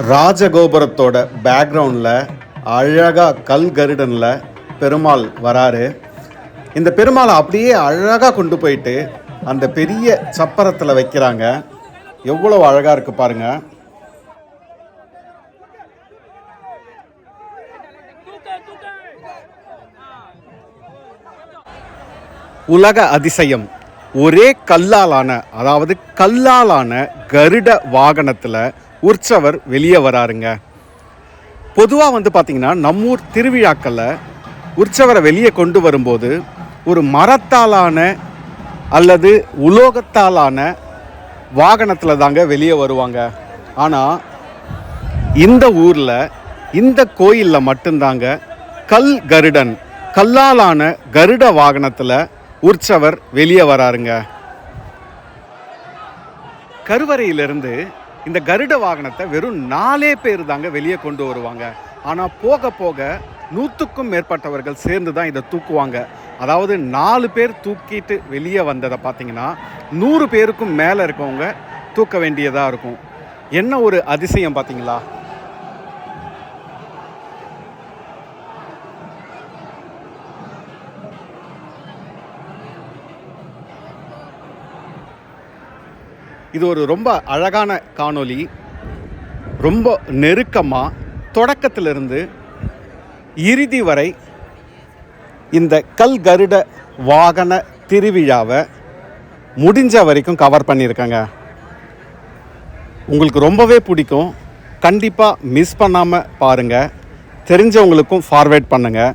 ராஜகோபுரத்தோட பேக்ரவுண்டில் அழகாக கல் கருடனில் பெருமாள் வராரு. இந்த பெருமாளை அப்படியே அழகாக கொண்டு போயிட்டு அந்த பெரிய சப்பரத்தில் வைக்கிறாங்க. எவ்வளோ அழகாக இருக்குது பாருங்க. உலக அதிசயம். ஒரே கல்லாலான அதாவது கல்லாலான கருட வாகனத்தில் உற்சவர் வெளியே வராருங்க. பொதுவாக வந்து பார்த்திங்கன்னா நம்மூர் திருவிழாக்களில் உற்சவரை வெளியே கொண்டு வரும்போது ஒரு மரத்தாலான அல்லது உலோகத்தாலான வாகனத்தில் தாங்க வெளியே வருவாங்க. ஆனால் இந்த ஊரில் இந்த கோயிலில் மட்டும்தாங்க கல் கருடன் கல்லாலான கருட வாகனத்தில் உற்சவர் வெளியே வராருங்க. கருவறையிலிருந்து இந்த கருட வாகனத்தை வெறும் நாலே பேர் தாங்க வெளியே கொண்டு வருவாங்க. ஆனால் போக போக நூற்றுக்கும் மேற்பட்டவர்கள் சேர்ந்து தான் இதை தூக்குவாங்க. அதாவது நாலு பேர் தூக்கிட்டு வெளியே வந்ததை பார்த்தீங்கன்னா நூறு பேருக்கும் மேலே இருக்கவங்க தூக்க வேண்டியதாக இருக்கும். என்ன ஒரு அதிசயம் பார்த்தீங்களா? இது ஒரு ரொம்ப அழகான காணொளி ரொம்ப நெருக்கமாக தொடக்கத்திலிருந்து இறுதி வரை இந்த கல் கருட வாகன திருவிழாவை முடிஞ்ச வரைக்கும் கவர் பண்ணியிருக்கேங்க. உங்களுக்கு ரொம்பவே பிடிக்கும். கண்டிப்பாக மிஸ் பண்ணாமல் பாருங்கள் தெரிஞ்சவங்களுக்கும் ஃபார்வேர்ட் பண்ணுங்கள்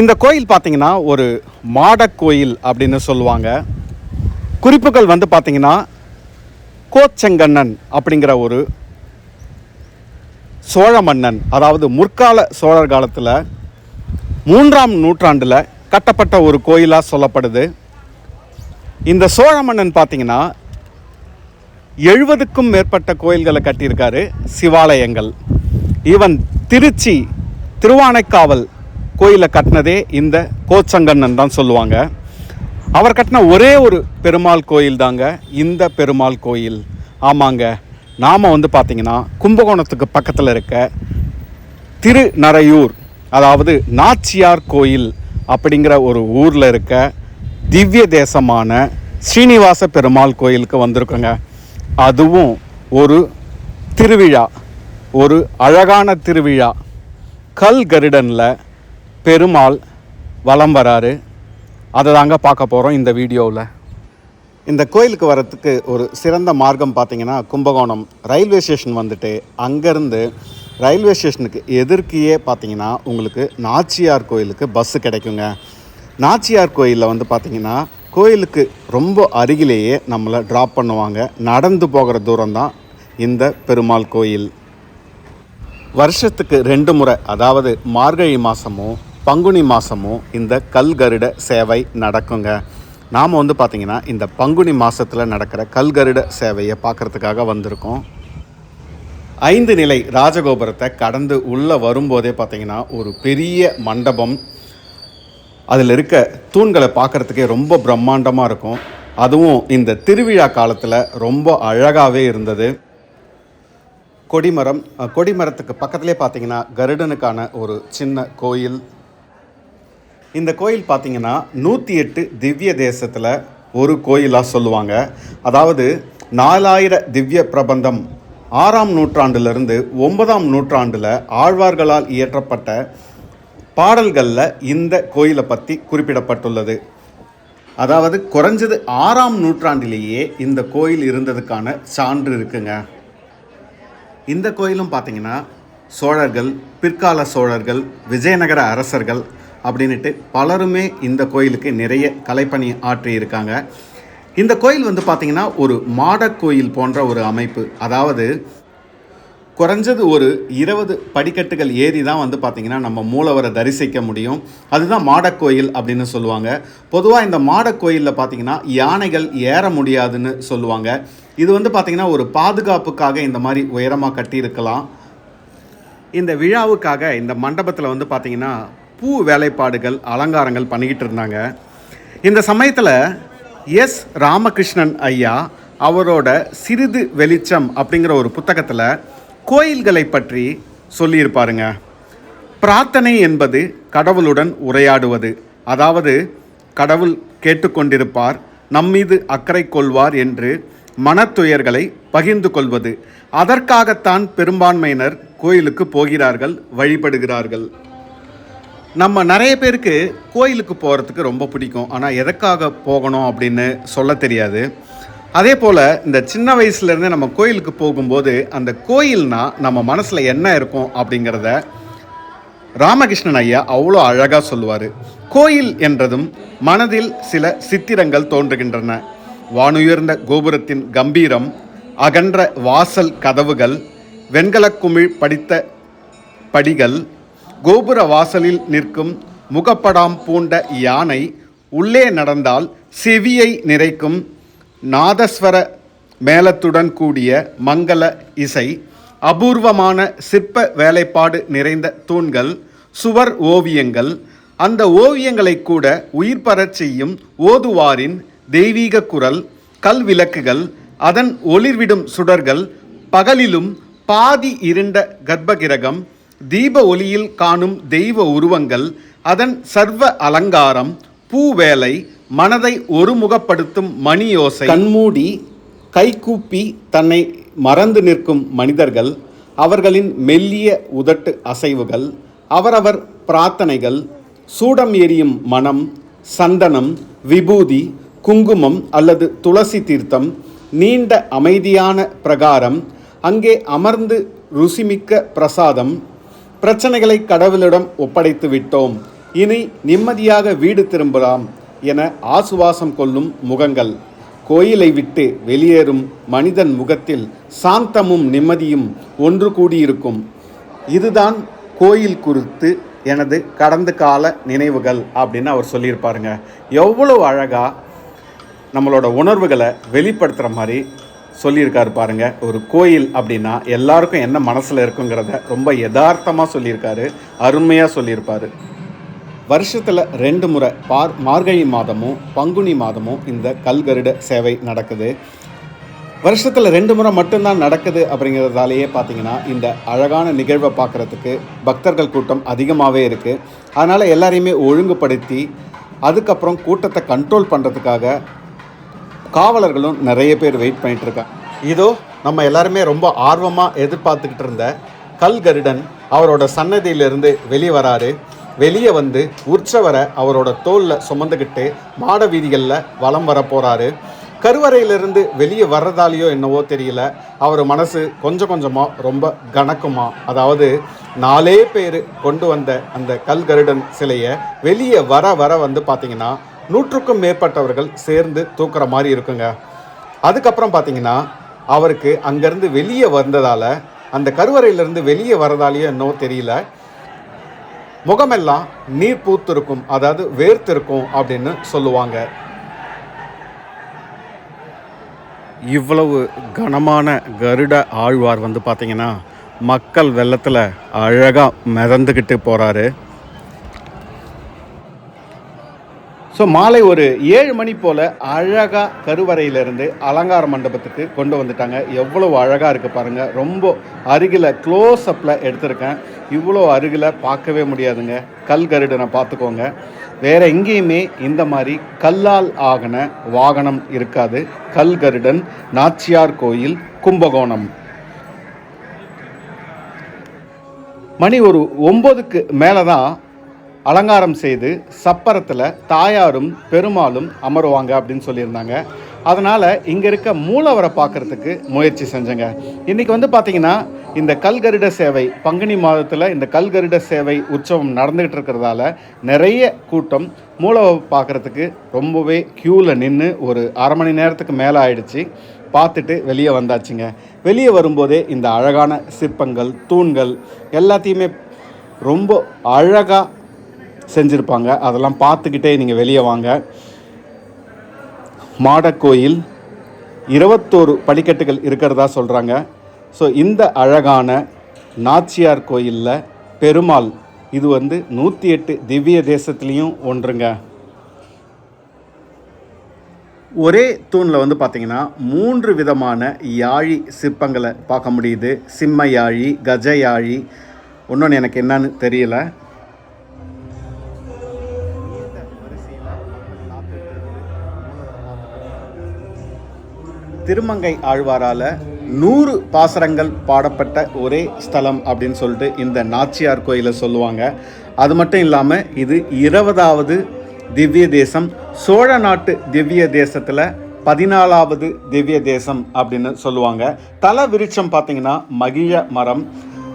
இந்த கோயில் பார்த்திங்கன்னா ஒரு மாடக் கோயில் அப்படின்னு சொல்லுவாங்க. குறிப்புகள் வந்து பார்த்தீங்கன்னா கோச்செங்கண்ணன் அப்படிங்கிற ஒரு சோழ மன்னன் அதாவது முற்கால சோழர் காலத்தில் மூன்றாம் நூற்றாண்டில் கட்டப்பட்ட ஒரு கோயிலாக சொல்லப்படுது. இந்த சோழ மன்னன் பார்த்தீங்கன்னா எழுபதுக்கும் மேற்பட்ட கோயில்களை கட்டியிருக்காரு சிவாலயங்கள். ஈவன் திருச்சி திருவானைக்காவல் கோயிலை கட்டினதே இந்த கோச்சங்கண்ணன் தான் சொல்லுவாங்க. அவர் கட்டின ஒரே ஒரு பெருமாள் கோயில் தாங்க. இந்த பெருமாள் கோயில். ஆமாங்க. நாம் வந்து பார்த்திங்கன்னா கும்பகோணத்துக்கு பக்கத்தில் இருக்க திருநறையூர் அதாவது நாச்சியார் கோயில் அப்படிங்கிற ஒரு ஊரில் இருக்க திவ்ய தேசமான ஸ்ரீனிவாச பெருமாள் கோயிலுக்கு வந்திருக்கோங்க. அதுவும் ஒரு திருவிழா ஒரு அழகான திருவிழா. கல் கருடனில் பெருமாள் வலம் வராரு. அதை தாங்க பார்க்க போகிறோம் இந்த வீடியோவில். இந்த கோயிலுக்கு வரத்துக்கு ஒரு சிறந்த மார்க்கம் பார்த்திங்கன்னா கும்பகோணம் ரயில்வே ஸ்டேஷன் வந்துட்டு அங்கேருந்து ரயில்வே ஸ்டேஷனுக்கு எதிர்க்கையே பார்த்தீங்கன்னா உங்களுக்கு நாச்சியார் கோயிலுக்கு பஸ்ஸு கிடைக்குங்க. நாச்சியார் கோயிலில் வந்து பார்த்தீங்கன்னா கோயிலுக்கு ரொம்ப அருகிலேயே நம்மளை ட்ராப் பண்ணுவாங்க. நடந்து போகிற தூரம் தான் இந்த பெருமாள் கோயில். வருஷத்துக்கு ரெண்டு முறை அதாவது மார்கழி மாதமும் பங்குனி மாதமும் இந்த கல்கருட சேவை நடக்குங்க. நாம் வந்து பார்த்திங்கன்னா இந்த பங்குனி மாதத்தில் நடக்கிற கல்கருட சேவையை பார்க்குறதுக்காக வந்திருக்கோம். ஐந்து நிலை ராஜகோபுரத்தை கடந்து உள்ளே வரும்போதே பார்த்தீங்கன்னா ஒரு பெரிய மண்டபம். அதில் இருக்க தூண்களை பார்க்குறதுக்கே ரொம்ப பிரம்மாண்டமாக இருக்கும். அதுவும் இந்த திருவிழா காலத்தில் ரொம்ப அழகாகவே இருந்தது. கொடிமரம் கொடிமரத்துக்கு பக்கத்துலேயே பார்த்தீங்கன்னா கருடனுக்கான ஒரு சின்ன கோயில். இந்த கோயில் பார்த்தீங்கன்னா நூற்றி எட்டு திவ்ய தேசத்தில் ஒரு கோயிலாக சொல்லுவாங்க. அதாவது நாலாயிர திவ்ய பிரபந்தம் ஆறாம் நூற்றாண்டிலிருந்து ஒன்பதாம் நூற்றாண்டில் ஆழ்வார்களால் இயற்றப்பட்ட பாடல்களில் இந்த கோயிலை பற்றி குறிப்பிடப்பட்டுள்ளது. அதாவது குறைஞ்சது ஆறாம் நூற்றாண்டிலேயே இந்த கோயில் இருந்ததுக்கான சான்று இருக்குங்க. இந்த கோயிலும் பார்த்தீங்கன்னா சோழர்கள் பிற்கால சோழர்கள் விஜயநகர அரசர்கள் அப்படின்ட்டு பலருமே இந்த கோயிலுக்கு நிறைய கலைப்பணி ஆற்றி இருக்காங்க இந்த கோயில் வந்து பார்த்திங்கன்னா ஒரு மாடக்கோயில் போன்ற ஒரு அமைப்பு. அதாவது குறைஞ்சது ஒரு இருபது படிக்கட்டுகள் ஏறி தான் வந்து பார்த்திங்கன்னா நம்ம மூலவரை தரிசிக்க முடியும். அதுதான் மாடக் கோயில் அப்படின்னு சொல்லுவாங்க. பொதுவாக இந்த மாடக் கோயிலில் பார்த்தீங்கன்னா யானைகள் ஏற முடியாதுன்னு சொல்லுவாங்க. இது வந்து பார்த்திங்கன்னா ஒரு பாதுகாப்புக்காக இந்த மாதிரி உயரமாக கட்டியிருக்கலாம். இந்த விழாவுக்காக இந்த மண்டபத்தில் வந்து பார்த்திங்கன்னா பூ வேலைப்பாடுகள் அலங்காரங்கள் பண்ணிக்கிட்டு இருந்தாங்க. இந்த சமயத்தில் எஸ். ராமகிருஷ்ணன் ஐயா அவரோட சிறிது வெளிச்சம் அப்படிங்கிற ஒரு புத்தகத்தில் கோயில்களை பற்றி சொல்லியிருப்பாருங்க. பிரார்த்தனை என்பது கடவுளுடன் உரையாடுவது. அதாவது கடவுள் கேட்டுக்கொண்டிருப்பார் நம்மீது அக்கறை கொள்வார் என்று மனத்துயர்களை பகிர்ந்து கொள்வது. அதற்காகத்தான் பெரும்பான்மையினர் கோயிலுக்கு போகிறார்கள் வழிபடுகிறார்கள். நம்ம நிறைய பேருக்கு கோயிலுக்கு போகிறதுக்கு ரொம்ப பிடிக்கும். ஆனால் எதற்காக போகணும் அப்படின்னு சொல்ல தெரியாது. அதே போல் இந்த சின்ன வயசுலேருந்து நம்ம கோயிலுக்கு போகும்போது அந்த கோயில்னால் நம்ம மனசில் என்ன இருக்கும் அப்படிங்கிறத ராமகிருஷ்ணன் ஐயா அவ்வளோ அழகாக சொல்லுவார். கோயில் என்றதும் மனதில் சில சித்திரங்கள் தோன்றுகின்றன. வானுயர்ந்த கோபுரத்தின் கம்பீரம் அகன்ற வாசல் கதவுகள் வெண்கலக்குமிழ் படித்த படிகள் கோபுர வாசலில் நிற்கும் முகப்படாம் பூண்ட யானை உள்ளே நடந்தால் செவியை நிறைக்கும் நாதஸ்வர மேளத்துடன் கூடிய மங்கள இசை அபூர்வமான சிற்ப வேலைப்பாடு நிறைந்த தூண்கள் சுவர் ஓவியங்கள் அந்த ஓவியங்களை கூட உயிர் பெறச் செய்யும் ஓதுவாரின் தெய்வீக குரல் கல்விளக்குகள் அதன் ஒளிர்விடும் சுடர்கள் பகலிலும் பாதி இருண்ட கர்ப்பகிரகம் தீப ஒளியில் காணும் தெய்வ உருவங்கள் அதன் சர்வ அலங்காரம் பூவேலை மனதை ஒருமுகப்படுத்தும் மணியோசை. கண்மூடி கைகூப்பி தன்னை மறந்து நிற்கும் மனிதர்கள் அவர்களின் மெல்லிய உதட்டு அசைவுகள் அவரவர் பிரார்த்தனைகள் சூடம் எரியும் மனம் சந்தனம் விபூதி குங்குமம் அல்லது துளசி தீர்த்தம் நீண்ட அமைதியான பிரகாரம் அங்கே அமர்ந்து ருசிமிக்க பிரசாதம் பிரச்சனைகளை கடவுளிடம் ஒப்படைத்து விட்டோம். இனி நிம்மதியாக வீடு திரும்பலாம் என ஆசுவாசம் கொள்ளும் முகங்கள். கோயிலை விட்டு வெளியேறும் மனிதன் முகத்தில் சாந்தமும் நிம்மதியும் ஒன்று கூடியிருக்கும். இதுதான் கோயில் குறித்து எனது கடந்த கால நினைவுகள் அப்படின்னு அவர் சொல்லியிருப்பாருங்க. எவ்வளோ அழகாக நம்மளோட உணர்வுகளை வெளிப்படுத்துகிற மாதிரி சொல்லியிருக்காரு பாருங்க. ஒரு கோயில் அப்படின்னா எல்லாருக்கும் என்ன மனசில் இருக்குங்கிறத ரொம்ப யதார்த்தமாக சொல்லியிருக்காரு. அருமையாக சொல்லியிருப்பார். வருஷத்தில் ரெண்டு முறை பார் மார்கழி மாதமும் பங்குனி மாதமும் இந்த கல்கருட சேவை நடக்குது. வருஷத்தில் ரெண்டு முறை மட்டும்தான் நடக்குது அப்படிங்கிறதாலேயே பார்த்தீங்கன்னா இந்த அழகான நிகழ்வை பார்க்குறதுக்கு பக்தர்கள் கூட்டம் அதிகமாகவே இருக்குது அதனால் எல்லாரையுமே ஒழுங்குபடுத்தி அதுக்கப்புறம் கூட்டத்தை கண்ட்ரோல் பண்ணுறதுக்காக காவலர்களும் நிறைய பேர் வெயிட் பண்ணிட்டு இதோ நம்ம எல்லாருமே ரொம்ப ஆர்வமாக எதிர்பார்த்துக்கிட்டு இருந்த கல்கருடன் அவரோட சன்னதியிலிருந்து வெளியே வராரு. வெளியே வந்து உற்சவரை அவரோட தோளில் சுமந்துக்கிட்டு மாட வீதிகளில் வலம் வர போகிறாரு கருவறையிலிருந்து வெளியே வர்றதாலேயோ என்னவோ தெரியல. அவர் மனசு கொஞ்சம் கொஞ்சமாக ரொம்ப கணக்குமா அதாவது நாலே பேர் கொண்டு வந்த அந்த கல்கருடன் சிலையை வெளியே வர வர வந்து பார்த்திங்கன்னா நூற்றுக்கும் மேற்பட்டவர்கள் சேர்ந்து தூக்குற மாதிரி இருக்குங்க. அதுக்கப்புறம் பார்த்தீங்கன்னா அவருக்கு அங்கேருந்து வெளியே வந்ததால் அந்த கருவறையிலேருந்து வெளியே வரதாலேயோ என்னவோ தெரியல. முகமெல்லாம் நீர் பூத்திருக்கும் அதாவது வேர்த்திருக்கும் அப்படின்னு சொல்லுவாங்க. இவ்வளவு கனமான கருட ஆழ்வார் வந்து பார்த்தீங்கன்னா மக்கள் வெள்ளத்தில் அழகாக மிதந்துக்கிட்டு போகிறாரு ஸோ மாலை ஒரு ஏழு மணி போல் அழகாக கருவறையிலிருந்து அலங்கார மண்டபத்துக்கு கொண்டு வந்துட்டாங்க. எவ்வளோ அழகாக இருக்குது பாருங்கள் ரொம்ப அருகில் க்ளோஸ் அப்பில் எடுத்திருக்கேன். இவ்வளோ அருகில் பார்க்கவே முடியாதுங்க. கல் கருடனை பார்த்துக்கோங்க. வேறு எங்கேயுமே இந்த மாதிரி கல்லால் ஆகின வாகனம் இருக்காது. கல் கருடன் நாச்சியார் கோயில் கும்பகோணம். மணி ஒரு ஒம்போதுக்கு மேலே தான் அலங்காரம் செய்து சப்பரத்தில் தாயாரும் பெருமாளும் அமருவாங்க அப்படின்னு சொல்லியிருந்தாங்க. அதனால் இங்கே இருக்க மூலவரை பார்க்குறதுக்கு முயற்சி செஞ்சேங்க. இன்றைக்கி வந்து பார்த்திங்கன்னா இந்த கல்கருட சேவை பங்குனி மாதத்தில் இந்த கல்கருட சேவை உற்சவம் நடந்துகிட்டு இருக்கிறதால நிறைய கூட்டம் மூலவை பார்க்குறதுக்கு ரொம்பவே க்யூவில் நின்று ஒரு அரை மணி நேரத்துக்கு மேலே ஆயிடுச்சு. பார்த்துட்டு வெளியே வந்தாச்சுங்க. வெளியே வரும்போதே இந்த அழகான சிற்பங்கள் தூண்கள் எல்லாத்தையுமே ரொம்ப அழகாக செஞ்சுருப்பாங்க. அதெல்லாம் பார்த்துக்கிட்டே நீங்கள் வெளியே வாங்க. மாடக்கோயில் இருபத்தோரு படிக்கட்டுகள் இருக்கிறதா சொல்கிறாங்க ஸோ இந்த அழகான நாச்சியார் கோயிலில் பெருமாள் இது வந்து நூற்றி எட்டு திவ்ய தேசத்துலேயும் ஒன்றுங்க. ஒரே தூணில் வந்து பார்த்தீங்கன்னா மூன்று விதமான யாழி சிற்பங்களை பார்க்க முடியுது. சிம்ம யாழி கஜ யாழி. ஒன்றொன்று எனக்கு என்னன்னு தெரியல. திருமங்கை ஆழ்வாரால் நூறு பாசரங்கள் பாடப்பட்ட ஒரே ஸ்தலம் அப்படின்னு சொல்லிட்டு இந்த நாச்சியார் கோயிலை சொல்லுவாங்க. அது மட்டும் இல்லாமல் இது இருபதாவது திவ்ய தேசம் சோழ நாட்டு திவ்ய தேசத்தில் பதினாலாவது திவ்ய தேசம் அப்படின்னு சொல்லுவாங்க. தல விருட்சம் பார்த்தீங்கன்னா மகிழ மரம்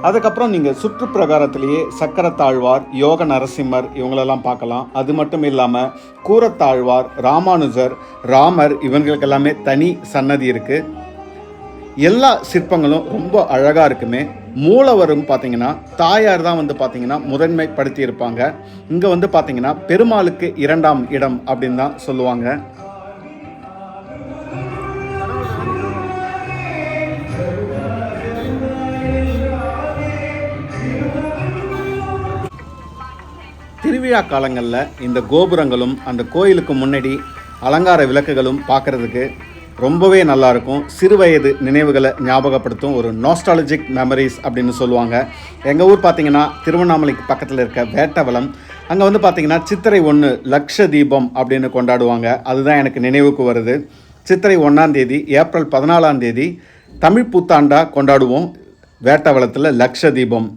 அதுக்கப்புறம் நீங்கள் சுற்றுப்பிரகாரத்திலேயே சக்கரத்தாழ்வார் யோக நரசிம்மர் இவங்களெல்லாம் பார்க்கலாம். அது மட்டும் இல்லாமல் கூரத்தாழ்வார் ராமானுஜர் ராமர் இவங்களுக்கு எல்லாமே தனி சன்னதி இருக்குது எல்லா சிற்பங்களும் ரொம்ப அழகாக இருக்குமே. மூலவரும் பார்த்தீங்கன்னா தாயார் தான் வந்து பார்த்தீங்கன்னா முதன்மைப்படுத்தி இருப்பாங்க. இங்கே வந்து பார்த்தீங்கன்னா பெருமாளுக்கு இரண்டாம் இடம் அப்படின்னு தான் சொல்லுவாங்க. திருவிழா காலங்களில் இந்த கோபுரங்களும் அந்த கோயிலுக்கு முன்னாடி அலங்கார விளக்குகளும் பார்க்குறதுக்கு ரொம்பவே நல்லாயிருக்கும் சிறுவயது நினைவுகளை ஞாபகப்படுத்தும் ஒரு நாஸ்டாலஜிக் மெமரிஸ் அப்படின்னு சொல்லுவாங்க. எங்கள் ஊர் பார்த்திங்கன்னா திருவண்ணாமலைக்கு பக்கத்தில் இருக்க வேட்டவலம் அங்கே வந்து பார்த்திங்கன்னா சித்திரை ஒன்று லக்ஷ தீபம் அப்படின்னு கொண்டாடுவாங்க. அதுதான் எனக்கு நினைவுக்கு வருது. சித்திரை ஒன்றாம் தேதி ஏப்ரல் பதினாலாம் தேதி தமிழ் புத்தாண்டாக கொண்டாடுவோம். வேட்டவளத்தில் லக்ஷ தீபம்.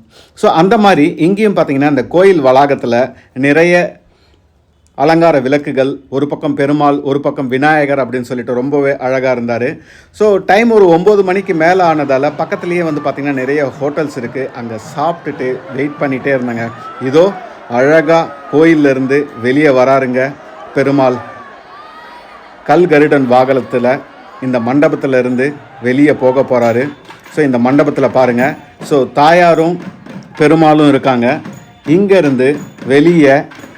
ஸோ அந்த மாதிரி இங்கேயும் பார்த்திங்கன்னா இந்த கோயில் வளாகத்தில் நிறைய அலங்கார விளக்குகள் ஒரு பக்கம் பெருமாள் ஒரு பக்கம் விநாயகர் அப்படின்னு சொல்லிட்டு ரொம்பவே அழகாக இருந்தார். ஸோ டைம் ஒரு ஒம்பது மணிக்கு மேலே ஆனதால் பக்கத்துலேயே வந்து பார்த்திங்கன்னா நிறைய ஹோட்டல்ஸ் இருக்குது அங்கே சாப்பிட்டுட்டு வெயிட் பண்ணிகிட்டே இருந்தாங்க. இதோ அழகாக கோயிலிருந்து வெளியே வராருங்க பெருமாள். கல்கருடன் வாகனத்தில் இந்த மண்டபத்தில் இருந்து வெளியே போக போகிறாரு ஸோ இந்த மண்டபத்தில் பாருங்கள் ஸோ தாயாரும் பெருமாளும் இருக்காங்க. இங்கேருந்து வெளியே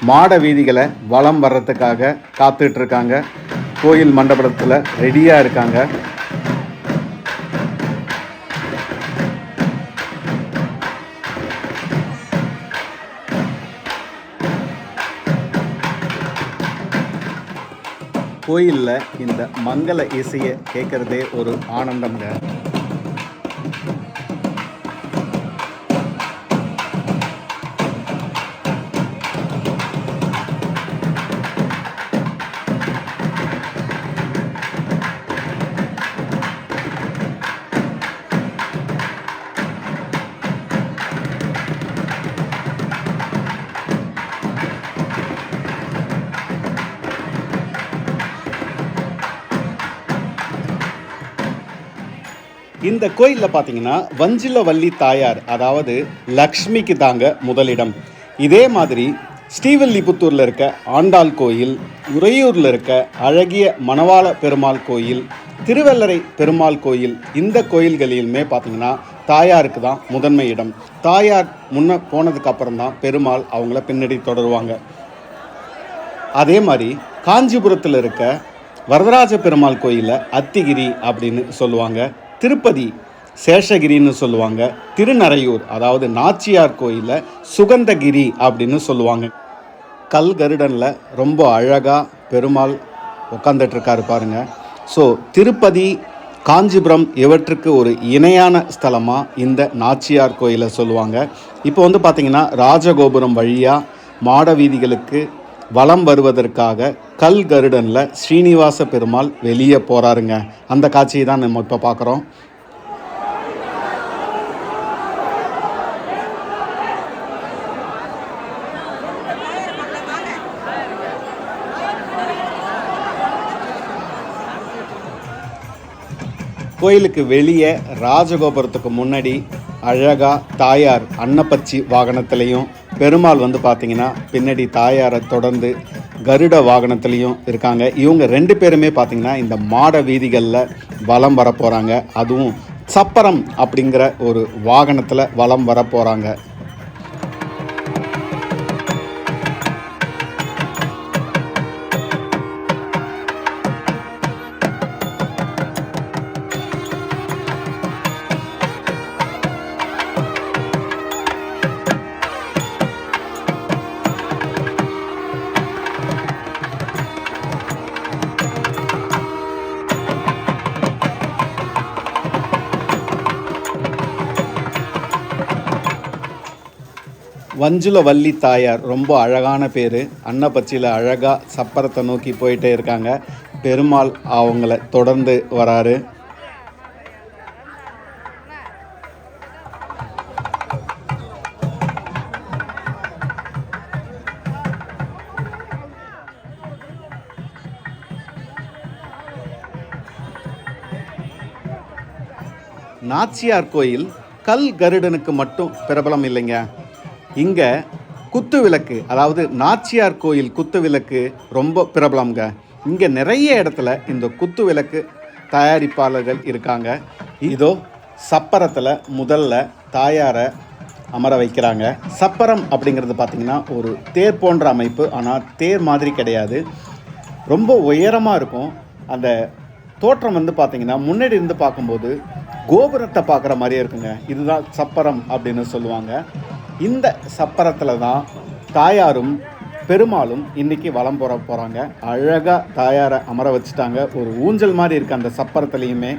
மாட வீதிகளை வலம் வர்றதுக்காக காத்துட்ருக்காங்க. கோயில் மண்டபத்தில் ரெடியாக இருக்காங்க. கோயிலில் இந்த மங்கள இசையை கேட்குறதே ஒரு ஆனந்தம்ங்க. இந்த கோயிலில் பார்த்தீங்கன்னா வஞ்சிலவல்லி தாயார் அதாவது லக்ஷ்மிக்கு தாங்க முதலிடம். இதே மாதிரி ஸ்ரீவில்லிபுத்தூரில் இருக்க ஆண்டாள் கோயில் உறையூரில் இருக்க அழகிய மணவாள பெருமாள் கோயில் திருவல்லரை பெருமாள் கோயில் இந்த கோயில்களிலுமே பார்த்தீங்கன்னா தாயாருக்கு தான் முதன்மை இடம். தாயார் முன்ன போனதுக்கு அப்புறம் தான் பெருமாள் அவங்கள பின்னாடி தொடருவாங்க. அதே மாதிரி காஞ்சிபுரத்தில் இருக்க வரதராஜ பெருமாள் கோயிலை அத்திகிரி அப்படின்னு சொல்லுவாங்க. திருப்பதி சேஷகிரின்னு சொல்லுவாங்க. திருநறையூர் அதாவது நாச்சியார் கோயிலில் சுகந்தகிரி அப்படின்னு சொல்லுவாங்க. கல் கருடனில் ரொம்ப அழகாக பெருமாள் உட்காந்துட்ருக்காரு பாருங்க. ஸோ திருப்பதி காஞ்சிபுரம் இவற்றுக்கு ஒரு இணையான ஸ்தலமாக இந்த நாச்சியார் கோயிலை சொல்லுவாங்க. இப்போ வந்து பார்த்திங்கன்னா ராஜகோபுரம் வழியாக மாட வீதிகளுக்கு வலம் வருவதற்காக கல் கருடனில் ஸ்ரீனிவாச பெருமாள் வெளியே போகிறாருங்க அந்த காட்சியை தான் நம்ம இப்போ பார்க்குறோம். கோயிலுக்கு வெளியே ராஜகோபுரத்துக்கு முன்னாடி அழகாக தாயார் அன்னப்பச்சி வாகனத்திலையும் பெருமாள் வந்து பார்த்தீங்கன்னா பின்னாடி தாயாரை தொடர்ந்து கருட வாகனத்துலேயும் இருக்காங்க. இவங்க ரெண்டு பேருமே பார்த்தீங்கன்னா இந்த மாட வீதிகளில் வலம் வர போகிறாங்க அதுவும் சப்பரம் அப்படிங்கிற ஒரு வாகனத்தில் வலம் வர போகிறாங்க வஞ்சுல வள்ளி தாயார் ரொம்ப அழகான பேர். அன்னப்பச்சியில் அழகாக சப்பரத்தை நோக்கி போயிட்டே இருக்காங்க. பெருமாள் அவங்கள தொடர்ந்து வராரு. நாச்சியார் கோயில் கல் கருடனுக்கு மட்டும் பிரபலம் இல்லைங்க. இங்கே குத்து விளக்கு அதாவது நாச்சியார் கோயில் குத்து விளக்கு ரொம்ப பிரபலம்ங்க. இங்கே நிறைய இடத்துல இந்த குத்து விளக்கு தயாரிப்பாளர்கள் இருக்காங்க. இதோ சப்பரத்தில் முதல்ல தாயாரை அமர வைக்கிறாங்க. சப்பரம் அப்படிங்கிறது பார்த்திங்கன்னா ஒரு தேர் போன்ற அமைப்பு. ஆனால் தேர் மாதிரி கிடையாது. ரொம்ப உயரமாக இருக்கும். அந்த தோற்றம் வந்து பார்த்திங்கன்னா முன்னாடி இருந்து பார்க்கும்போது கோபுரத்தை பார்க்குற மாதிரியே இருக்குங்க. இதுதான் சப்பரம் அப்படின்னு சொல்லுவாங்க. இந்த சப்பரத்தில் தான் தாயாரும் பெருமாளும் இன்றைக்கி வலம் போற போகிறாங்க அழகாக தாயாரை அமர வச்சுட்டாங்க. ஒரு ஊஞ்சல் மாதிரி இருக்குது அந்த சப்பரத்துலேயுமே.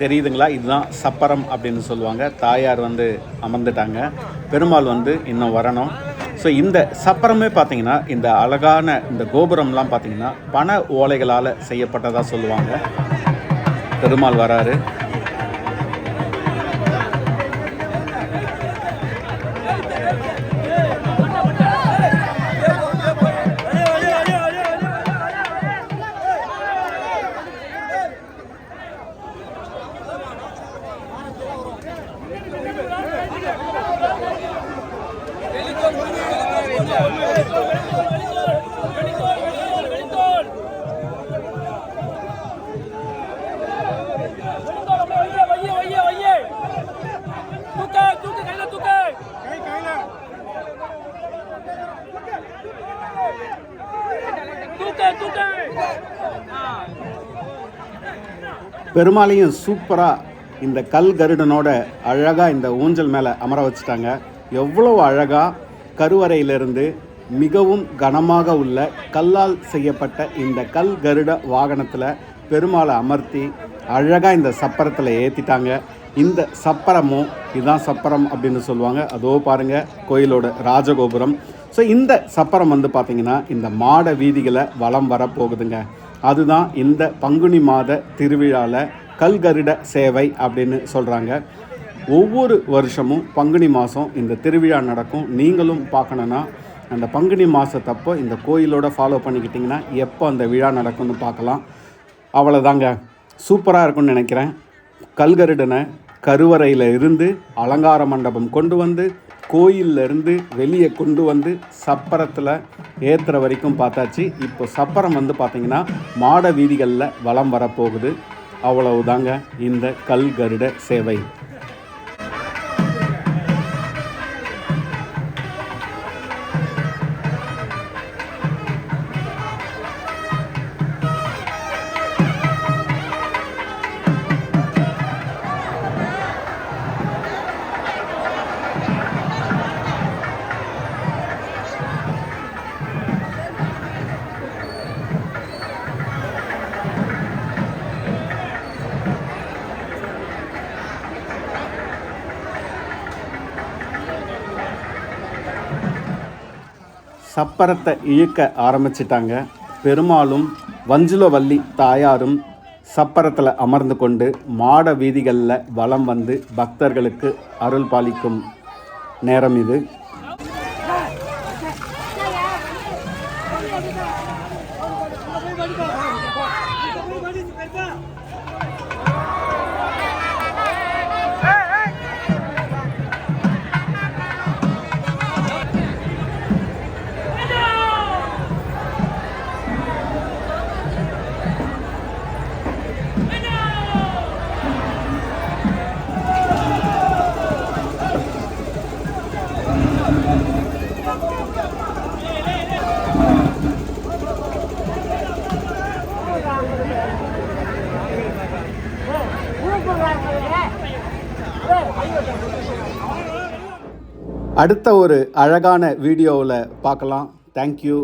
தெரியுதுங்களா? இதுதான் சப்பரம் அப்படின்னு சொல்லுவாங்க. தாயார் வந்து அமர்ந்துட்டாங்க. பெருமாள் வந்து இன்னும் வரணும். ஸோ இந்த சப்பரமே பார்த்தீங்கன்னா இந்த அழகான இந்த கோபுரம்லாம் பார்த்தீங்கன்னா பண ஓலைகளால் செய்யப்பட்டதாக சொல்லுவாங்க. பெருமாள் வராரு. பெருமாளையும் சூப்பராக இந்த கல் கருடனோட அழகாக இந்த ஊஞ்சல் மேலே அமர வச்சுட்டாங்க. எவ்வளோ அழகாக கருவறையிலிருந்து மிகவும் கனமாக உள்ள கல்லால் செய்யப்பட்ட இந்த கல் கருட வாகனத்தில் பெருமாளை அமர்த்தி அழகாக இந்த சப்பரத்தில் ஏற்றிட்டாங்க இந்த சப்பரமும் இதுதான் சப்பரம் அப்படின்னு சொல்லுவாங்க. அதோ பாருங்கள் கோயிலோட ராஜகோபுரம். ஸோ இந்த சப்பரம் வந்து பார்த்திங்கன்னா இந்த மாட வீதிகளை வலம் வர போகுதுங்க அதுதான் இந்த பங்குனி மாத திருவிழாவில் கல்கருட சேவை அப்படின்னு சொல்கிறாங்க ஒவ்வொரு வருஷமும் பங்குனி மாதம் இந்த திருவிழா நடக்கும். நீங்களும் பார்க்கணுன்னா அந்த பங்குனி மாதத்தப்போ இந்த கோயிலோட ஃபாலோ பண்ணிக்கிட்டிங்கன்னா எப்போ அந்த விழா நடக்கும்னு பார்க்கலாம். அவ்வளோதாங்க சூப்பராக இருக்கும்னு நினைக்கிறேன். கல்கருடனை கருவறையில் இருந்து அலங்கார மண்டபம் கொண்டு வந்து கோயில்ல இருந்து வெளியே கொண்டு வந்து சப்பரத்தில் ஏற்றுற வரைக்கும் பார்த்தாச்சு. இப்போ சப்பரம் வந்து பார்த்திங்கன்னா மாட வீதிகளில் வலம் வரப்போகுது. அவ்வளவுதாங்க இந்த கல் கருட சேவை. சப்பரத்தை இழுக்க ஆரம்பிச்சிட்டாங்க. பெருமாளும் வஞ்சுலவல்லி தாயாரும் சப்பரத்தில் அமர்ந்து கொண்டு மாட வீதிகளில் வலம் வந்து பக்தர்களுக்கு அருள் பாலிக்கும் நேரம் இது. அடுத்த ஒரு அழகான வீடியோவில் பார்க்கலாம். தேங்க்யூ